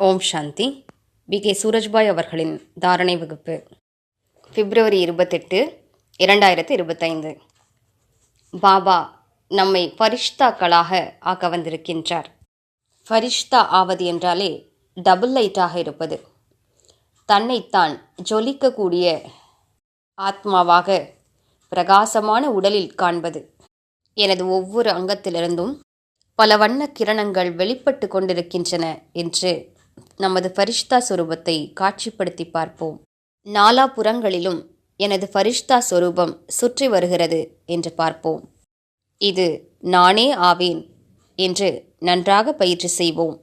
ஓம் சாந்தி. V K. Surajbhai அவர்களின் தாரணை வகுப்பு. பிப்ரவரி இருபத்தெட்டு இரண்டாயிரத்து இருபத்தைந்து. பாபா நம்மை ஃபரிஷ்தாக்களாக ஆக்க வந்திருக்கின்றார். ஃபரிஷ்தா ஆவது என்றாலே டபுள் லைட்டாக இருப்பது. தன்னைத்தான் ஜொலிக்கக்கூடிய ஆத்மாவாக பிரகாசமான உடலில் காண்பது. எனது ஒவ்வொரு அங்கத்திலிருந்தும் பல வண்ண கிரணங்கள் வெளிப்பட்டு கொண்டிருக்கின்றன என்று நமது ஃபரிஷ்தா சொரூபத்தை காட்சிப்படுத்தி பார்ப்போம். நாலாபுறங்களிலும் எனது ஃபரிஷ்தா சொரூபம் சுற்றி வருகிறது என்று பார்ப்போம். இது நானே ஆவேன் என்று நன்றாக பயிற்சி செய்வோம்.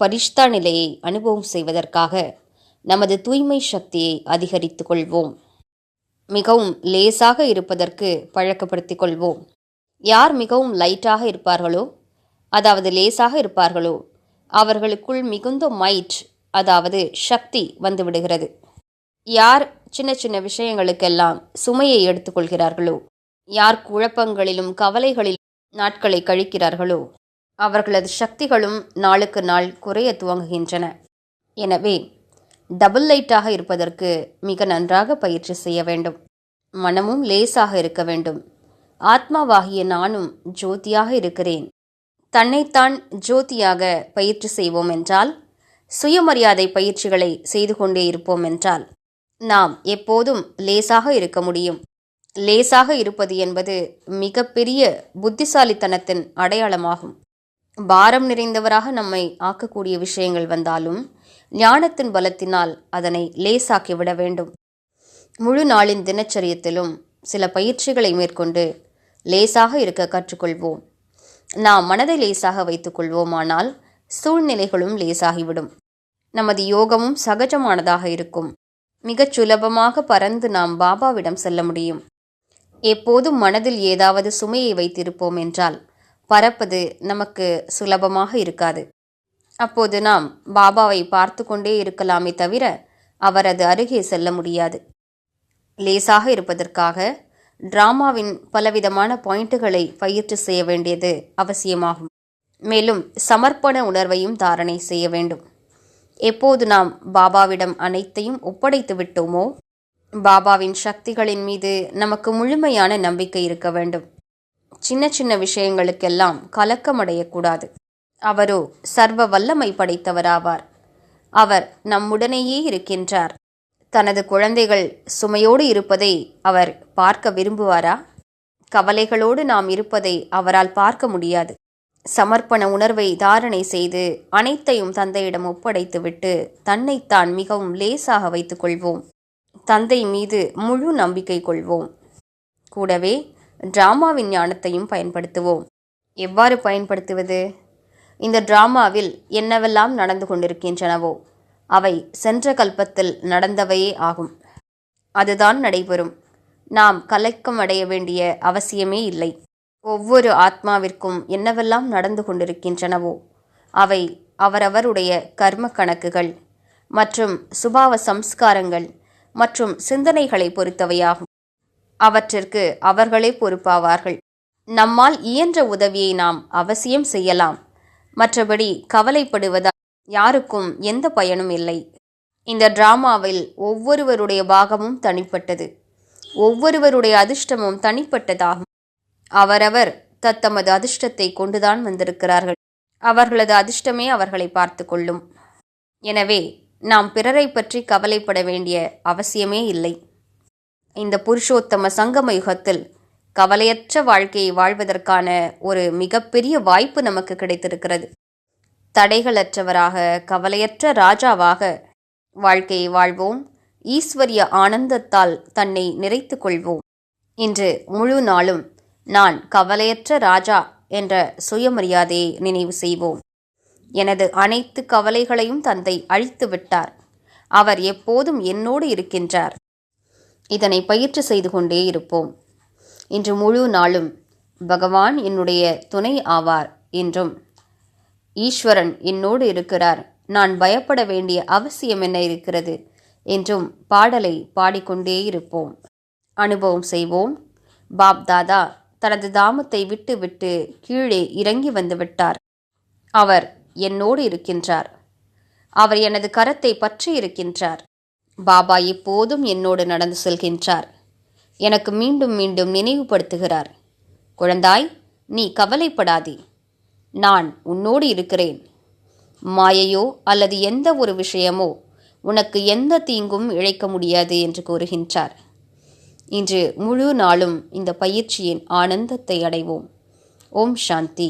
பரிஷ்தா நிலையை அனுபவம் செய்வதற்காக நமது தூய்மை சக்தியை அதிகரித்துக் கொள்வோம். மிகவும் லேசாக இருப்பதற்கு பழக்கப்படுத்திக் கொள்வோம். யார் மிகவும் லைட்டாக இருப்பார்களோ அதாவது லேசாக இருப்பார்களோ அவர்களுக்குள் மிகுந்த மைட் அதாவது சக்தி வந்துவிடுகிறது. யார் சின்ன சின்ன விஷயங்களுக்கெல்லாம் சுமையை எடுத்துக்கொள்கிறார்களோ யார் குழப்பங்களிலும் கவலைகளிலும் நாட்களை கழிக்கிறார்களோ அவர்களது சக்திகளும் நாளுக்கு நாள் குறைய துவங்குகின்றன. எனவே டபுள் லைட்டாக இருப்பதற்கு மிக நன்றாக பயிற்சி செய்ய வேண்டும். மனமும் லேசாக இருக்க வேண்டும். ஆத்மாவாகிய நானும் ஜோதியாக இருக்கிறேன். தன்னைத்தான் ஜோதியாக பயிற்சி செய்வோம் என்றால் சுயமரியாதை பயிற்சிகளை செய்து கொண்டே இருப்போம் என்றால் நாம் எப்போதும் லேசாக இருக்க முடியும். லேசாக இருப்பது என்பது மிகப்பெரிய புத்திசாலித்தனத்தின் அடையாளமாகும். பாரம் நிறைந்தவராக நம்மை ஆக்கக்கூடிய விஷயங்கள் வந்தாலும் ஞானத்தின் பலத்தினால் அதனை லேசாக்கிவிட வேண்டும். முழு நாளின் தினச்சரியத்திலும் சில பயிற்சிகளை மேற்கொண்டு லேசாக இருக்க கற்றுக்கொள்வோம். நாம் மனதை லேசாக வைத்துக்கொள்வோமானால் சூழ்நிலைகளும் லேசாகிவிடும். நமது யோகமும் சகஜமானதாக இருக்கும். மிகச் சுலபமாக பறந்து நாம் பாபாவிடம் செல்ல முடியும். எப்போதும் மனதில் ஏதாவது சுமையை வைத்திருப்போம் என்றால் பறப்பது நமக்கு சுலபமாக இருக்காது. அப்போது நாம் பாபாவை பார்த்து கொண்டே இருக்கலாமே தவிர அவரது அருகே செல்ல முடியாது. லேசாக இருப்பதற்காக டிராமாவின் பலவிதமான பாயிண்ட்டுகளை பயிற்சி செய்ய வேண்டியது அவசியமாகும். மேலும் சமர்ப்பண உணர்வையும் தாரணை செய்ய வேண்டும். எப்போது நாம் பாபாவிடம் அனைத்தையும் ஒப்படைத்து விட்டோமோ பாபாவின் சக்திகளின் மீது நமக்கு முழுமையான நம்பிக்கை இருக்க வேண்டும். சின்ன சின்ன விஷயங்களுக்கெல்லாம் கலக்கமடையக்கூடாது. அவரோ சர்வ வல்லமை படைத்தவராவார். அவர் நம்முடனேயே இருக்கின்றார். தனது குழந்தைகள் சுமையோடு இருப்பதை அவர் பார்க்க விரும்புவாரா? கவலைகளோடு நாம் இருப்பதை அவரால் பார்க்க முடியாது. சமர்ப்பண உணர்வை தாரணை செய்து அனைத்தையும் தந்தையிடம் ஒப்படைத்துவிட்டு தன்னைத்தான் மிகவும் லேசாக வைத்துக் கொள்வோம். தந்தை மீது முழு நம்பிக்கை கொள்வோம். கூடவே டிராமாவின் ஞானத்தையும் பயன்படுத்துவோம். எவ்வாறு பயன்படுத்துவது? இந்த டிராமாவில் என்னவெல்லாம் நடந்து கொண்டிருக்கின்றனவோ? அவை சென்ற கல்பத்தில் நடந்தவையே ஆகும். அதுதான் நடைபெறும். நாம் கலைக்கம் அடைய வேண்டிய அவசியமே இல்லை. ஒவ்வொரு ஆத்மாவிற்கும் என்னவெல்லாம் நடந்து கொண்டிருக்கின்றனவோ அவை அவரவருடைய கர்ம கணக்குகள் மற்றும் சுபாவ சம்ஸ்காரங்கள் மற்றும் சிந்தனைகளை பொறுத்தவையாகும். அவற்றிற்கு அவர்களே பொறுப்பாவார்கள். நம்மால் இயன்ற உதவியை நாம் அவசியம் செய்யலாம். மற்றபடி கவலைப்படுவதால் யாருக்கும் எந்த பயனும் இல்லை. இந்த டிராமாவில் ஒவ்வொருவருடைய பாகமும் தனிப்பட்டது. ஒவ்வொருவருடைய அதிர்ஷ்டமும் தனிப்பட்டதாகும். அவரவர் தத்தமது அதிர்ஷ்டத்தை கொண்டுதான் வந்திருக்கிறார்கள். அவர்களது அதிர்ஷ்டமே அவர்களை பார்த்து கொள்ளும். எனவே நாம் பிறரை பற்றி கவலைப்பட வேண்டிய அவசியமே இல்லை. இந்த புருஷோத்தம சங்கம யுகத்தில் கவலையற்ற வாழ்க்கையை வாழ்வதற்கான ஒரு மிகப்பெரிய வாய்ப்பு நமக்கு கிடைத்திருக்கிறது. தடைகளற்றவராக கவலையற்ற ராஜாவாக வாழ்க்கையை வாழ்வோம். ஈஸ்வரிய ஆனந்தத்தால் தன்னை நிறைத்து கொள்வோம். இன்று முழு நாளும் நான் கவலையற்ற ராஜா என்ற சுயமரியாதையை நினைவு செய்வோம். எனது அனைத்து கவலைகளையும் தந்தை அழித்து விட்டார். அவர் எப்போதும் என்னோடு இருக்கின்றார். இதனை பயிற்சி செய்து கொண்டே இருப்போம். இன்று முழு நாளும் பகவான் என்னுடைய துணை ஆவார் என்றும் ஈஸ்வரன் என்னோடு இருக்கிறார். நான் பயப்பட வேண்டிய அவசியம் என்ன இருக்கிறது? என்றும் பாடலை பாடிக்கொண்டே இருப்போம். அனுபவம் செய்வோம். பாப் தாதா தனது தாமத்தை விட்டு விட்டு கீழே இறங்கி வந்துவிட்டார் அவர் என்னோடு இருக்கின்றார். அவர் எனது கரத்தை பற்றி இருக்கின்றார். பாபா எப்போதும் என்னோடு நடந்து செல்கின்றார். எனக்கு மீண்டும் மீண்டும் நினைவுபடுத்துகிறார். குழந்தாய் நீ கவலைப்படாதே. நான் உன்னோடு இருக்கிறேன். மாயையோ அல்லது எந்த ஒரு விஷயமோ உனக்கு எந்த தீங்கும் இழைக்க முடியாது என்று கூறுகின்றார். இன்று முழு நாளும் இந்த பயிற்சியின் ஆனந்தத்தை அடைவோம். ஓம் சாந்தி.